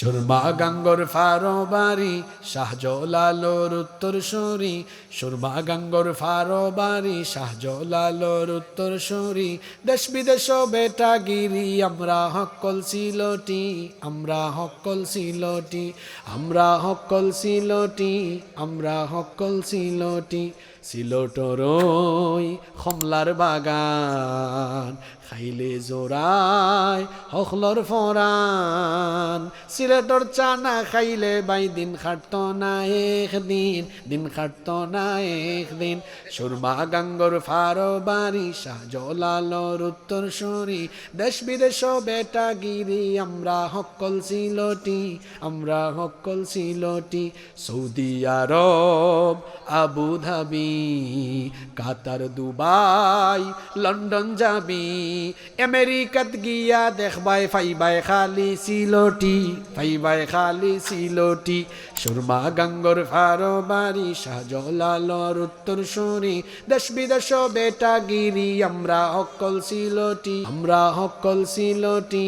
সুরমা গাঙ্গর ফারো বাড়ি শাহজলালোর উত্তর সরি সুরমা গাঙ্গর ফারো বাড়ি শাহজলালোর উত্তর সরি দেশ বিদেশ বেটা গিরি আমরা হকল সিলটি, আমরা হকল সিলটি, আমরা হকল সিলটি, আমরা হকল সিলটি। সিলটরই কমলার বাগান খাইলে জোড়ায় হকলর ফরান। সিলেটর চানা খাইলে বাই দিন খাটত না একদিন, দিন খাটত না একদিন। সুরমা গাঙ্গর ফারো বাড়ি শাহজলালর উত্তর সরি দেশ বিদেশ বেটা গিরি আমরা হকল সিলটি, আমরা হকল Sylheti. Saudi Arab Abu Dhabi Qatar Dubai, London যাবি। আমেরিকাত গিয়া দেখবাই ফাইবাই খালি সিলটি, ফাইবাই খালি সিলটি। সুরমা গাঙ্গর ফারো বাড়ি শাহজলালর উত্তর সরি দেশ বিদেশ বেটা গিরি আমরা হকল সিলটি, আমরা হকল সিলটি,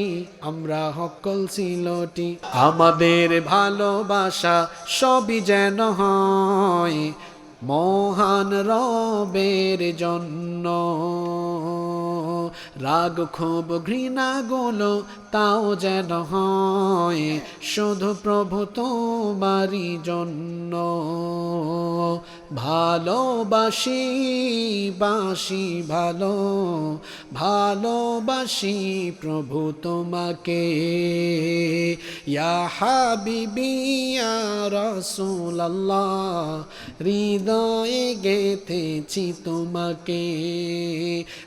আমরা হকল সিলটি। আমাদের ভালোবাসা সবই যেন হয়, মহান রবের জন্য। রাগ ক্ষোভ ঘৃণা গুলো তাও যেন হয়। শুধু প্রভু তোমারই জন্য। ভালোবাসি, বাসি ভালো, ভালোবাসি প্রভু তোমাকে। ইয়া হাবিবি, ইয়া রাসূলুল্লাহ, হৃদয়ে গেথেছি তোমাকে।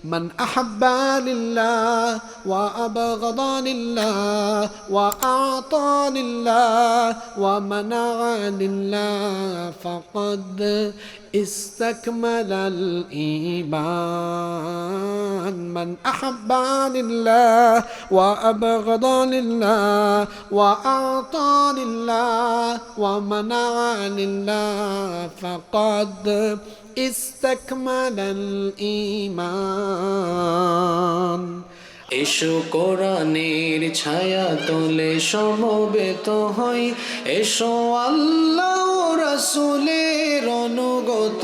মান আহব্বালিল্লাহ ওয়া আবগাদা লিল্লাহ, ওয়া আতা লিল্লাহ, ওয়া মানা লিল্লাহ ফাকাদ استكمل الإيمان من أحب لله وأبغض لله وأعطى لله ومنع لله فقد استكمل الإيمان এসো কোরআনের ছায়া তোলে সমবেত হই এসো আল্লাহ রাসূলের অনুগত